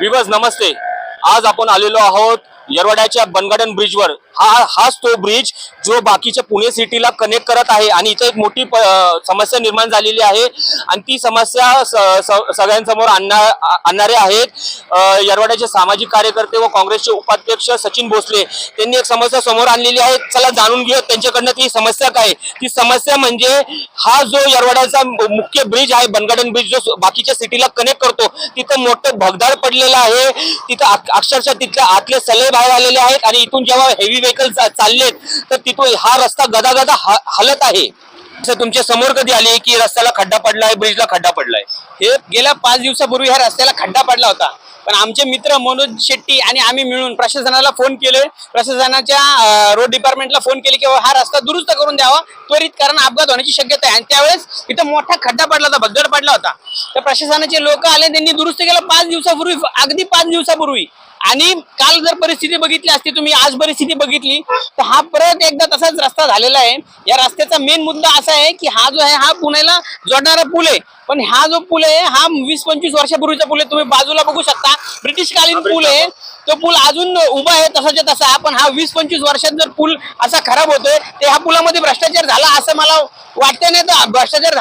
Quiz नमस्ते. आज आपण आलेलो आहोत येरवड्याच्या बनगार्डन ब्रिजवर हा हाच तो ब्रिज जो बाकीच्या पुणे सिटीला कनेक्ट करत आहे. आणि इथं एक मोठी समस्या निर्माण झालेली आहे. आणि ती समस्या सगळ्यांसमोर आणणार आणणारे आहेत. अं, येरवड्याचे सामाजिक कार्यकर्ते व काँग्रेसचे उपाध्यक्ष सचिन भोसले त्यांनी एक समस्या समोर आणलेली आहे. चला जाणून घेऊया त्यांच्याकडनं ती समस्या काय आहे. ती समस्या म्हणजे हा जो येरवड्याचा मुख्य ब्रिज आहे बनगार्डन ब्रिज जो बाकीच्या सिटीला कनेक्ट करतो तिथं मोठं भगदाड पडलेलं आहे. तिथं अक्षरशः तिथल्या आतले सले बाहेर आलेले आहेत. आणि इथून जेव्हा हेवी व्हेकल चाललेत तर तिथून हा रस्ता गदागदा हलत आहे. तुमच्यासमोर कधी आली की रस्त्याला खड्डा पडलाय ब्रिजला खड्डा पडलाय? हे गेल्या पाच दिवसापूर्वी ह्या रस्त्याला खड्डा पडला होता. पण आमचे मित्र मनोज शेट्टी आणि आम्ही मिळून प्रशासनाला फोन केले. प्रशासनाच्या रोड डिपार्टमेंटला फोन केले की हा रस्ता दुरुस्त करून द्यावा. त्वरित कारण अपघात होण्याची शक्यता आहे. आणि त्यावेळेस इथं मोठा खड्डा पडला होता भगदड पडला होता. तर प्रशासनाचे लोक आले त्यांनी दुरुस्त केला पाच दिवसापूर्वी अगदी पाच दिवसापूर्वी. आणि काल जर परिस्थिती बघितली असती तुम्ही आज परिस्थिती बघितली तर हा परत एकदा तसाच रस्ता झालेला आहे. या रस्त्याचा मेन मुद्दा असा आहे की हा जो आहे हा पुण्याला जोडणारा पूल आहे. पण हा जो पूल आहे हा वीस पंचवीस वर्षापूर्वीचा पूल आहे. तुम्ही बाजूला बघू शकता. ब्रिटिश कालीन पूल आहे. तो पूल अजून उभा आहे तसाच्या तसा पण हा वीस पंचवीस वर्षात जर पूल असा खराब होतोय ते ह्या पुलामध्ये भ्रष्टाचार झाला असं मला वाटतं नाही तर भ्रष्टाचार